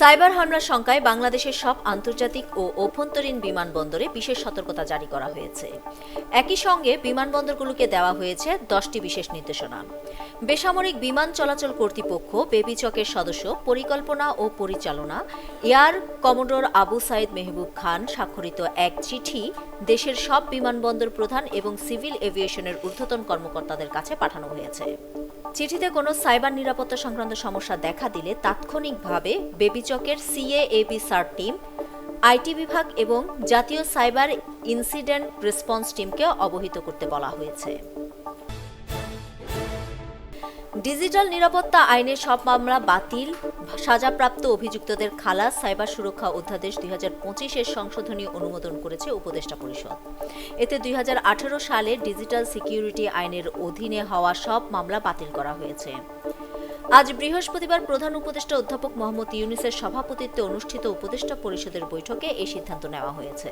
Cyber হামলার শঙ্কায় বাংলাদেশের সব আন্তর্জাতিক ও অভ্যন্তরীণ বিমানবন্দরে বিশেষ সতর্কতা জারি করা হয়েছে। একই সঙ্গে বিমানবন্দরগুলোকে দেওয়া হয়েছে দশটি বিশেষ নির্দেশনা। বেসামরিক বিমান চলাচল কর্তৃপক্ষ বেবিচকের সদস্য, পরিকল্পনা ও পরিচালনা, এয়ার কমোডোর আবু সাইদ মেহবুব খান স্বাক্ষরিত এক চিঠি দেশের সব বিমানবন্দর প্রধান এবং সিভিল এভিয়েশনের ঊর্ধ্বতন কর্মকর্তাদের কাছে পাঠানো হয়েছে। চিঠিতে কোনো সাইবার নিরাপত্তা সংক্রান্ত সমস্যা দেখা দিলে তাৎক্ষণিকভাবে বেবিচকের সিএএবি সার টিম, আইটি বিভাগ এবং জাতীয় সাইবার ইনসিডেন্ট রেসপন্স টিমকে অবহিত করতে বলা হয়েছে। ডিজিটাল নিরাপত্তা আইনের সব মামলা বাতিল। সাজাপ্রাপ্ত অভিযুক্তদের খালাস, সাইবার সুরক্ষা অধ্যাদেশ দুই হাজার পঁচিশের সংশোধনী অনুমোদন করেছে উপদেষ্টা পরিষদ। এতে দুই হাজার আঠারো সালে ডিজিটাল সিকিউরিটি আইনের অধীনে হওয়া সব মামলা বাতিল করা হয়েছে। আজ বৃহস্পতিবার প্রধান উপদেষ্টা অধ্যাপক মোহাম্মদ ইউনিসের সভাপতিত্বে অনুষ্ঠিত উপদেষ্টা পরিষদের বৈঠকে এই সিদ্ধান্ত নেওয়া হয়েছে।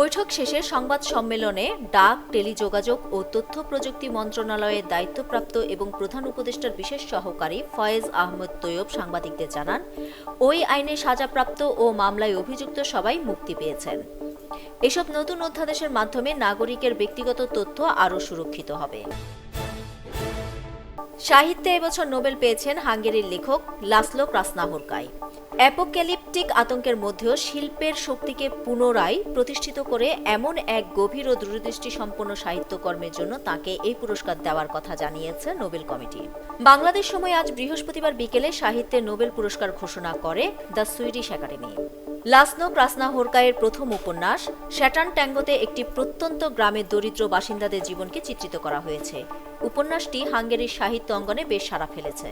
বৈঠক শেষে সংবাদ সম্মেলনে ডাক, টেলিযোগাযোগ ও তথ্য প্রযুক্তি মন্ত্রণালয়ের দায়িত্বপ্রাপ্ত এবং প্রধান উপদেষ্টার বিশেষ সহকারী ফয়েজ আহমদ তৈয়ব সাংবাদিকদের জানান, ওই আইনে সাজাপ্রাপ্ত ও মামলায় অভিযুক্ত সবাই মুক্তি পেয়েছেন। এসব নতুন অধ্যাদেশের মাধ্যমে নাগরিকের ব্যক্তিগত তথ্য আরও সুরক্ষিত হবে। সাহিত্যে এবছর নোবেল পেয়েছেন হাঙ্গেরির লেখক লাসলো ক্রাসনাহরকাই। অ্যাপোক্যালিপটিক আতঙ্কের মধ্যেও শিল্পের শক্তিকে পুনরায় প্রতিষ্ঠিত করে এমন এক গভীর ও দূরদৃষ্টি সম্পন্ন সাহিত্যকর্মের জন্য তাকে এই পুরস্কার দেওয়ার কথা জানিয়েছে নোবেল কমিটি। বাংলাদেশ সময় আজ বৃহস্পতিবার বিকেলে সাহিত্যে নোবেল পুরস্কার ঘোষণা করে দ্য সুইডিশ একাডেমি। লাসনো ক্রাসনা হোরকায়ের প্রথম উপন্যাস, শ্যাটান ট্যাঙ্গোতে একটি প্রত্যন্ত গ্রামের দরিদ্র বাসিন্দাদের জীবনকে চিত্রিত করা হয়েছে। উপন্যাসটি হাঙ্গেরির সাহিত্য অঙ্গনে বেশ সাড়া ফেলেছে।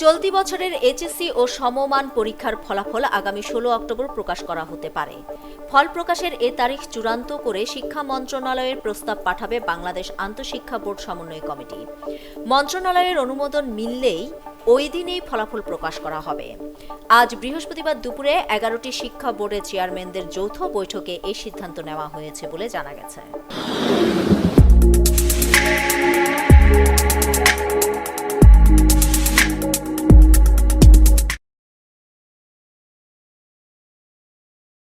চলতি বছরের এইচএসসি ও সমমান পরীক্ষার ফলাফল আগামী ষোলো অক্টোবর প্রকাশ করা হতে পারে। ফল প্রকাশের এ তারিখ চূড়ান্ত করে শিক্ষা মন্ত্রণালয়ের প্রস্তাব পাঠাবে বাংলাদেশ আন্তঃশিক্ষা বোর্ড সমন্বয় কমিটি। মন্ত্রণালয়ের অনুমোদন মিললেই ওই দিনেই ফলাফল প্রকাশ করা হবে। আজ বৃহস্পতিবার দুপুরে এগারোটি শিক্ষা বোর্ডের চেয়ারম্যানদের যৌথ বৈঠকে এই সিদ্ধান্ত নেওয়া হয়েছে বলে জানা গেছে।